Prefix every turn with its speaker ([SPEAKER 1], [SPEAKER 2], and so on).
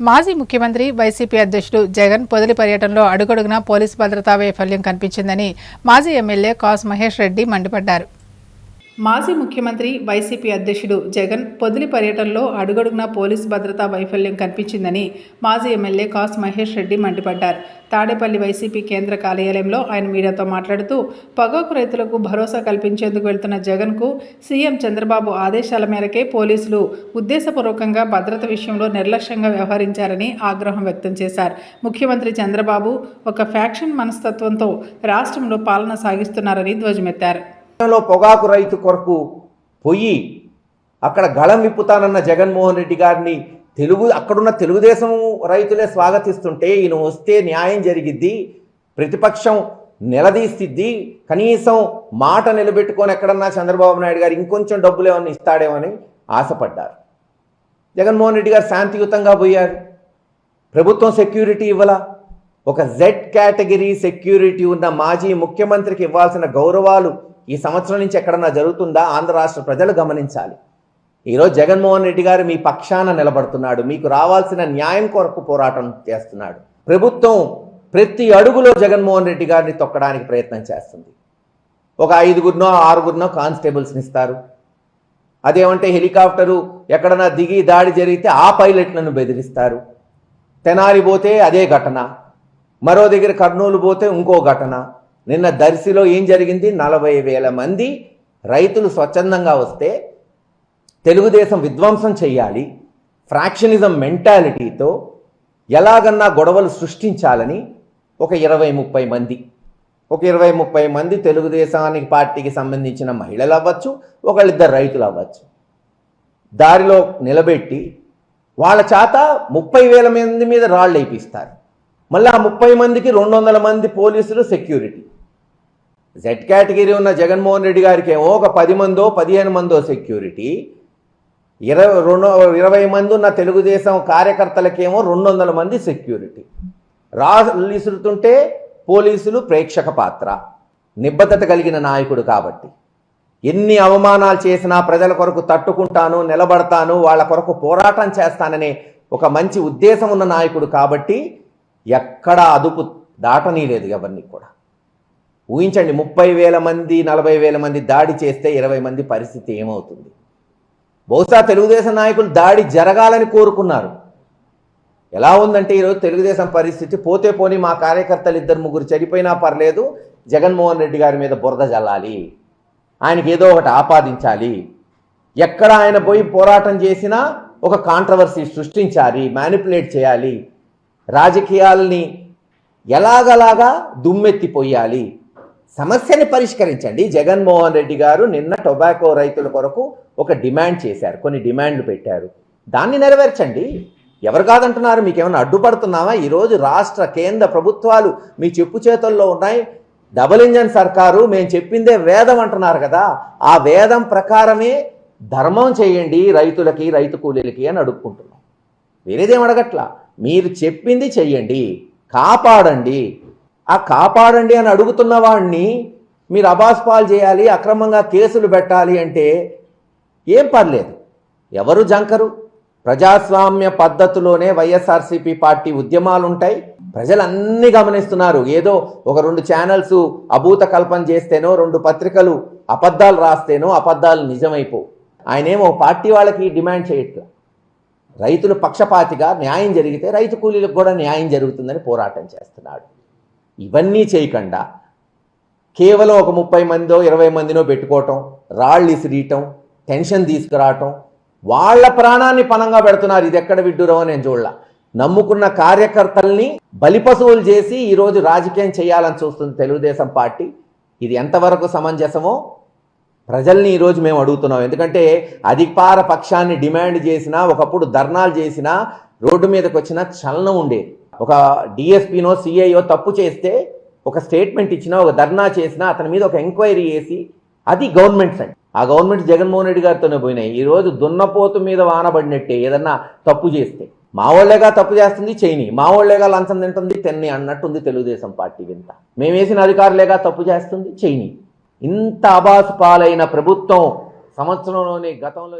[SPEAKER 1] మాజీ ముఖ్యమంత్రి వైసీపీ అధ్యక్షుడు జగన్ పొదిలి పర్యటనలో అడుగడుగునా పోలీసు భద్రతా వైఫల్యం కనిపించిందని మాజీ ఎమ్మెల్యే కాస్ మహేష్ రెడ్డి మండిపడ్డారు. మాజీ ముఖ్యమంత్రి వైసీపీ అధ్యక్షుడు జగన్ పొదిలి పర్యటనలో అడుగడుగునా పోలీసు భద్రతా వైఫల్యం కనిపించిందని మాజీ ఎమ్మెల్యే కాస్ మహేష్ రెడ్డి మండిపడ్డారు. తాడేపల్లి వైసీపీ కేంద్ర కార్యాలయంలో ఆయన మీడియాతో మాట్లాడుతూ పొగాకు రైతులకు భరోసా కల్పించేందుకు వెళ్తున్న జగన్కు సీఎం చంద్రబాబు ఆదేశాల మేరకే పోలీసులు ఉద్దేశపూర్వకంగా భద్రత విషయంలో నిర్లక్ష్యంగా వ్యవహరించారని ఆగ్రహం వ్యక్తం చేశారు. ముఖ్యమంత్రి చంద్రబాబు ఒక ఫ్యాక్షన్ మనస్తత్వంతో రాష్ట్రంలో పాలన సాగిస్తున్నారని ధ్వజమెత్తారు.
[SPEAKER 2] లో పొగాకు రైతు కొరకు పోయి అక్కడ గళం విప్పుతానన్న జగన్మోహన్ రెడ్డి గారిని తెలుగు అక్కడున్న తెలుగుదేశం రైతులే స్వాగతిస్తుంటే ఈయన వస్తే న్యాయం జరిగిద్ది ప్రతిపక్షం నిలదీసిద్ది కనీసం మాట నిలబెట్టుకొని ఎక్కడన్నా చంద్రబాబు నాయుడు గారు ఇంకొంచెం డబ్బులు ఏమన్నా ఇస్తాడేమని ఆశపడ్డారు. జగన్మోహన్ రెడ్డి గారు శాంతియుతంగా పోయారు. ప్రభుత్వం సెక్యూరిటీ ఇవ్వలా. ఒక జెడ్ కేటగిరీ సెక్యూరిటీ ఉన్న మాజీ ముఖ్యమంత్రికి ఇవ్వాల్సిన గౌరవాలు ఈ సంవత్సరం నుంచి ఎక్కడన్నా జరుగుతుందా? ఆంధ్ర రాష్ట్ర ప్రజలు గమనించాలి. ఈరోజు జగన్మోహన్ రెడ్డి గారు మీ పక్షాన నిలబడుతున్నాడు. మీకు రావాల్సిన న్యాయం కొరకు పోరాటం చేస్తున్నాడు. ప్రభుత్వం ప్రతి అడుగులో జగన్మోహన్ రెడ్డి గారిని తొక్కడానికి ప్రయత్నం చేస్తుంది. ఒక ఐదుగురినో ఆరుగురినో కానిస్టేబుల్స్ని ఇస్తారు. అదేమంటే హెలికాప్టరు ఎక్కడన్నా దిగి దాడి జరిగితే ఆ పైలట్లను బెదిరిస్తారు. తెనాలి పోతే అదే ఘటన. మరో దగ్గర కర్నూలు పోతే ఇంకో ఘటన. నిన్న దర్శిలో ఏం జరిగింది? నలభై వేల మంది రైతులు స్వచ్ఛందంగా వస్తే తెలుగుదేశం విధ్వంసం చేయాలి ఫ్రాక్షనిజం మెంటాలిటీతో ఎలాగన్నా గొడవలు సృష్టించాలని ఒక ఇరవై ముప్పై మంది ఒక ఇరవై ముప్పై మంది తెలుగుదేశానికి పార్టీకి సంబంధించిన మహిళలు అవ్వచ్చు ఒకళ్ళిద్దరు రైతులు అవ్వచ్చు. దారిలో నిలబెట్టి వాళ్ళ చేత ముప్పై వేల మంది మీద రాళ్ళు వేయిస్తారు మళ్ళీ ఆ ముప్పై మందికి రెండు వందల మంది పోలీసులు సెక్యూరిటీ. జెడ్ కేటగిరీ ఉన్న జగన్మోహన్ రెడ్డి గారికి ఏమో ఒక పది మందో పదిహేను మందో సెక్యూరిటీ ఇరవై రెండు ఇరవై మంది ఉన్న తెలుగుదేశం కార్యకర్తలకేమో రెండు వందల మంది సెక్యూరిటీ రాసులుతుంటే పోలీసులు ప్రేక్షక పాత్ర నిబద్ధత కలిగిన నాయకుడు కాబట్టి. ఎన్ని అవమానాలు చేసినా ప్రజల కొరకు తట్టుకుంటాను నిలబడతాను వాళ్ళ కొరకు పోరాటం చేస్తాననే ఒక మంచి ఉద్దేశం ఉన్న నాయకుడు కాబట్టి ఎక్కడా అదుపు దాటనీలేదు ఎవరిని కూడా. ఊహించండి ముప్పై వేల మంది నలభై వేల మంది దాడి చేస్తే ఇరవై మంది పరిస్థితి ఏమవుతుంది? బహుశా తెలుగుదేశం నాయకులు దాడి జరగాలని కోరుకున్నారు. ఎలా ఉందంటే ఈరోజు తెలుగుదేశం పరిస్థితి పోతే పోని మా కార్యకర్తలు ఇద్దరు ముగ్గురు చనిపోయినా పర్లేదు జగన్మోహన్ రెడ్డి గారి మీద బురద జల్లాలి ఆయనకి ఏదో ఒకటి ఆపాదించాలి. ఎక్కడ ఆయన పోయి పోరాటం చేసినా ఒక కాంట్రవర్సీ సృష్టించాలి మ్యానిపులేట్ చేయాలి. రాజకీయాల్ని ఎలాగలాగా దుమ్మెత్తిపోయాలి. సమస్యని పరిష్కరించండి. జగన్మోహన్ రెడ్డి గారు నిన్న టొబాకో రైతుల కొరకు ఒక డిమాండ్ చేశారు. కొన్ని డిమాండ్లు పెట్టారు. దాన్ని నెరవేర్చండి. ఎవరు కాదంటున్నారు? మీకేమైనా అడ్డుపడుతున్నావా? ఈరోజు రాష్ట్ర కేంద్ర ప్రభుత్వాలు మీ చెప్పు చేతుల్లో ఉన్నాయి. డబుల్ ఇంజన్ సర్కారు మేము చెప్పిందే వేదం అంటున్నారు కదా. ఆ వేదం ప్రకారమే ధర్మం చేయండి రైతులకి రైతు కూలీలకి అని అడుక్కుంటున్నాం. వేరేదేం అడగట్లా? మీరు చెప్పింది చెయ్యండి. కాపాడండి. ఆ కాపాడండి అని అడుగుతున్న వాడిని మీరు అబాస్పాలు చేయాలి అక్రమంగా కేసులు పెట్టాలి అంటే ఏం పర్లేదు. ఎవరు జంకరు? ప్రజాస్వామ్య పద్ధతిలోనే వైఎస్ఆర్సీపీ పార్టీ ఉద్యమాలు ఉంటాయి ప్రజలన్నీ గమనిస్తున్నారు. ఏదో ఒక రెండు ఛానల్స్ అభూత కల్పన చేస్తేనో రెండు పత్రికలు అబద్ధాలు రాస్తేనో అబద్ధాలు నిజమైపోవు ఆయనేమో పార్టీ వాళ్ళకి డిమాండ్ చేయట్లేదు రైతులు పక్షపాతిగా న్యాయం జరిగితే రైతు కూలీలకు కూడా న్యాయం జరుగుతుందని పోరాటం చేస్తున్నాడు. ఇవన్నీ చేయకుండా కేవలం ఒక ముప్పై మందో ఇరవై మందినో పెట్టుకోవటం రాళ్ళు ఇసిరీయటం టెన్షన్ తీసుకురావటం వాళ్ళ ప్రాణాన్ని పనంగా పెడుతున్నారు. ఇది ఎక్కడ విడ్డూరం నేను చూడాల. నమ్ముకున్న కార్యకర్తల్ని బలిపశువులు చేసి ఈరోజు రాజకీయం చేయాలని చూస్తుంది తెలుగుదేశం పార్టీ. ఇది ఎంతవరకు సమంజసమో ప్రజల్ని ఈరోజు మేము అడుగుతున్నాం. ఎందుకంటే అధికార పక్షాన్ని డిమాండ్ చేసినా ఒకప్పుడు ధర్నాలు చేసినా రోడ్డు మీదకి వచ్చిన చలనం ఉండేది. ఒక డిఎస్పీనో సిఐఓ తప్పు చేస్తే ఒక స్టేట్మెంట్ ఇచ్చినా ఒక ధర్నా చేసినా అతని మీద ఒక ఎంక్వైరీ చేసి అది గవర్నమెంట్ అండి ఆ గవర్నమెంట్ జగన్మోహన్ రెడ్డి గారితోనే పోయినాయి. ఈరోజు దున్నపోతు మీద వానబడినట్టే ఏదన్నా తప్పు చేస్తే. మా వాళ్ళేగా తప్పు చేస్తుంది చైనీ మా వాళ్ళేగా లంచం తింటుంది తెన్ని అన్నట్టుంది తెలుగుదేశం పార్టీ వింత. మేము వేసిన అధికారులేగా తప్పు చేస్తుంది చైనీ ఇంత అబాసు పాలైన ప్రభుత్వం సంవత్సరంలోనే గతంలో